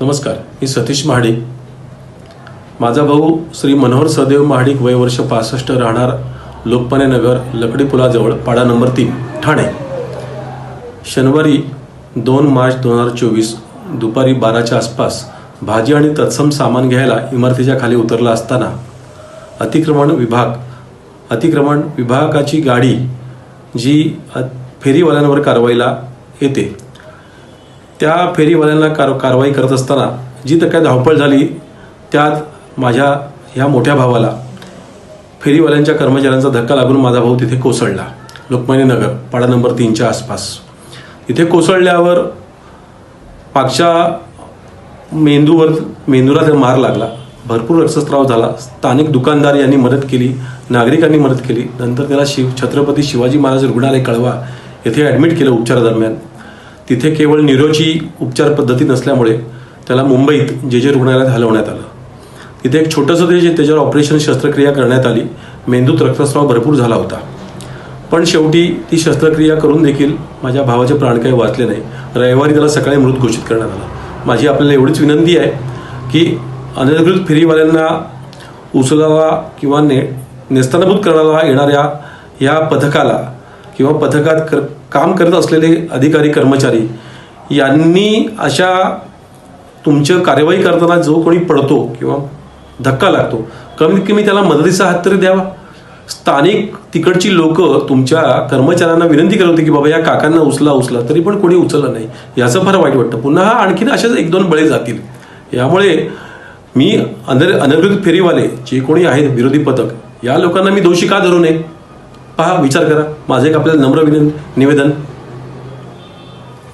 नमस्कार मी सतीश महाडिक. माझा भाऊ श्री मनोहर सदेव महाडिक वय वर्ष पासष्ट राहणार लोकमान्य नगर लकडी पुलाजवळ पाडा नंबर तीन ठाणे. शनिवारी दोन मार्च दोन हजार चोवीस दुपारी बाराच्या आसपास भाजी आणि तत्सम सामान घ्यायला इमारतीच्या खाली उतरला असताना अतिक्रमण विभाग अतिक्रमण विभागाची गाडी जी फेरीवाल्यांवर कारवाईला येते. त्या फेरीवाल्यांना कार कारवाई करत असताना जी तर काय धावपळ झाली त्यात माझ्या ह्या मोठ्या भावाला फेरीवाल्यांच्या कर्मचाऱ्यांचा धक्का लागून माझा भाऊ तिथे कोसळला लोकमान्य नगर पाडा नंबर तीनच्या आसपास. तिथे कोसळल्यावर मागच्या मेंदूवर मेंदूला ते मार लागला भरपूर रक्तस्राव झाला स्थानिक दुकानदार यांनी मदत केली नागरिकांनी मदत केली नंतर त्याला शिव छत्रपती शिवाजी महाराज रुग्णालय कळवा येथे ॲडमिट केलं उपचारादरम्यान. तिथे केवळ निरोची उपचार पद्धती नसल्यामुळे त्याला मुंबईत जे जे रुग्णालयात हलवण्यात आलं. तिथे एक छोटंसं ते जे त्याच्यावर ऑपरेशन शस्त्रक्रिया करण्यात आली मेंदूत रक्तस्राव भरपूर झाला होता. पण शेवटी ती शस्त्रक्रिया करून देखील माझ्या भावाचे प्राण काही वाचले नाही. रविवारी त्याला सकाळी मृत घोषित करण्यात आलं. माझी आपल्याला एवढीच विनंती आहे की अनधिकृत फेरीवाल्यांना उचलावा किंवा ने नेस्तानभूत करायला येणाऱ्या या पथकाला किंवा पथकात कर काम करत असलेले अधिकारी कर्मचारी यांनी अशा तुमच्या कार्यवाही करताना जो कोणी पडतो किंवा धक्का लागतो कमीत कमी त्याला मदतीचा हात तरी द्यावा. स्थानिक तिकडची लोक तुमच्या कर्मचाऱ्यांना विनंती करत होती की बाबा या काकांना उचला उचला तरी पण कोणी उचललं नाही. याचं फार वाईट वाटतं. पुन्हा हा आणखीन असेच एक दोन बळे जातील. यामुळे मी अनर अनधिकृत फेरीवाले जे कोणी आहेत विरोधी पथक या लोकांना मी दोषी का धरू नये? पहा विचार करा. माझं एक आपल्याला नम्र विनंती निवेदन.